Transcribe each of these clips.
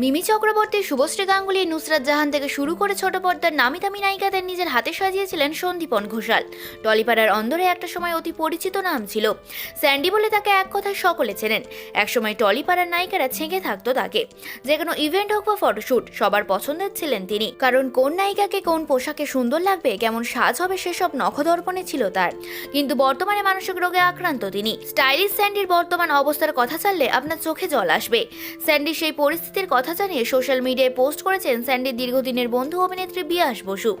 মিমি চক্রবর্তী, শুভশ্রী গাঙ্গুলি, নুসরাত জাহান থেকে শুরু করে ছোট পর্দার নামি দামি নায়িকাদের নিজের হাতে সাজিয়েছিলেন সন্দীপন ঘোষাল। টলিপাড়ার অন্দরে একটা সময় অতি পরিচিত নাম ছিল। স্যান্ডি বলে তাকে এক কথায় সকলে চেনেন। একসময় টলিপাড়ার নায়িকারা ছেঁকে থাকতো তাকে। যে কোনো ইভেন্ট হোক বা ফটোশ্যুট সবার পছন্দের ছিলেন তিনি। কারণ কোন নায়িকাকে কোন পোশাকে সুন্দর লাগবে, কেমন সাজ হবে সেসব নখদর্পণে ছিল তার। কিন্তু বর্তমানে মানসিক রোগে আক্রান্ত তিনি। স্টাইলিশ স্যান্ডির বর্তমান অবস্থার কথা জানলে আপনার চোখে জল আসবে। স্যান্ডি সেই পরিস্থিতির কথা জানিয়ে সোশ্যাল মিডিয়ায় পোস্ট করেছেন স্যান্ডির দীর্ঘদিনের বন্ধু অভিনেত্রী বিয়াস বসু।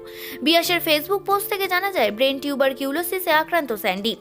বিয়াসের ফেসবুক পোস্ট থেকে জানা যায়, ব্রেন টিউবার কিউলোসিসে আক্রান্ত স্যান্ডি।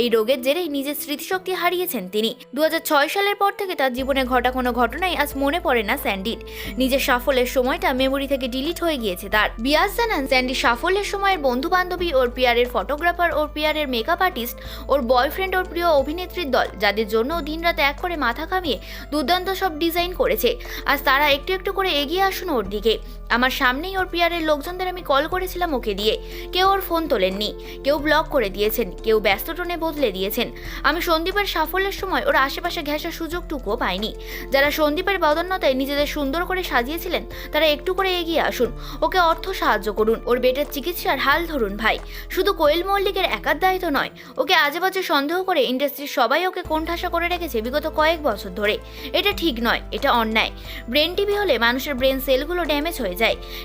এই রোগের জেরেই নিজের স্মৃতিশক্তি হারিয়েছেন তিনি। দু হাজার ছয় সালের পর থেকে তার জীবনে ঘটা কোনো ঘটনাই আজ মনে পড়ে না স্যান্ডির। নিজের সাফল্যের সময়টা মেমোরি থেকে ডিলিট হয়ে গিয়েছে তার। বিয়াস জানান স্যান্ডি সাফল্যের সময়ের বন্ধু বান্ধবী ওর পিয়ারের ফটোগ্রাফার, ওর পিয়ারের মেকআপ আর্টিস্ট, ওর বয়ফ্রেন্ড, ওর প্রিয় অভিনেত্রীর দল, যাদের জন্য দিনরাত এক করে মাথা কামিয়ে দুর্দান্ত সব ডিজাইন করেছে। আজ তারা একটু একটু করে এগিয়ে আসুন ওর দিকে। আমার সামনেই ওর পিয়ারের লোকজনদের আমি কল করেছিলাম ওকে দিয়ে। কেউ ওর ফোন তোলেননি, কেউ ব্লক করে দিয়েছেন, কেউ ব্যস্ত টোনে বদলে দিয়েছেন। আমি সন্দীপের সাফল্যের সময় ওর আশেপাশে ঘেঁষার সুযোগটুকুও পাইনি। যারা সন্দীপের বদন্যতায় নিজেদের সুন্দর করে সাজিয়েছিলেন, তারা একটু করে এগিয়ে আসুন। ওকে অর্থ সাহায্য করুন, ওর বেটার চিকিৎসার হাল ধরুন ভাই। শুধু কোয়েল মল্লিকের একার দায়িত্ব নয়, ওকে আজে বাজে সন্দেহ করে ইন্ডাস্ট্রির সবাই ওকে কোণঠাসা করে রেখেছে বিগত কয়েক বছর ধরে। এটা ঠিক নয়, এটা অন্যায়। ব্রেন টিভি হলে মানুষের ব্রেন সেলগুলো ড্যামেজ হয়ে যায়।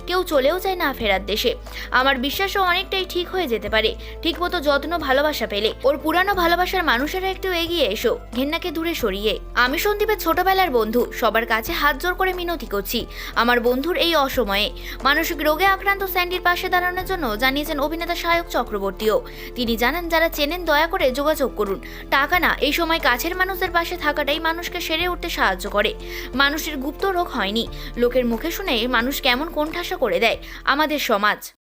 কেউ চলেও যায় না ফেরার দেশে। আমার বিশ্বাসও অনেকটাই ঠিক হয়ে যেতে পারে। ঠিকমতো যত্ন, ভালোবাসা পেলে। ওর পুরানো ভালোবাসার মানুষেরা একটু এগিয়ে এসো, ঘেন্নাকে দূরে সরিয়ে। আমি সন্দীপের ছোটবেলার বন্ধু। সবার কাছে হাত জোর করে মিনতি করছি। আমার বন্ধুর এই অসময়ে। মানসিক রোগে আক্রান্ত স্যান্ডির পাশে দাঁড়ানোর জন্য জানিয়েছেন অভিনেতা সায়ক চক্রবর্তীও। তিনি জানান, যারা চেনেন, দয়া করে যোগাযোগ করুন। টাকা না, এই সময় কাছের মানুষদের পাশে থাকাটাই মানুষকে সেরে উঠতে সাহায্য করে। মানুষের গুপ্ত রোগ হয়নি। লোকের মুখে শুনে মানুষ কেমন কোণঠাসা করে দেয় আমাদের সমাজ।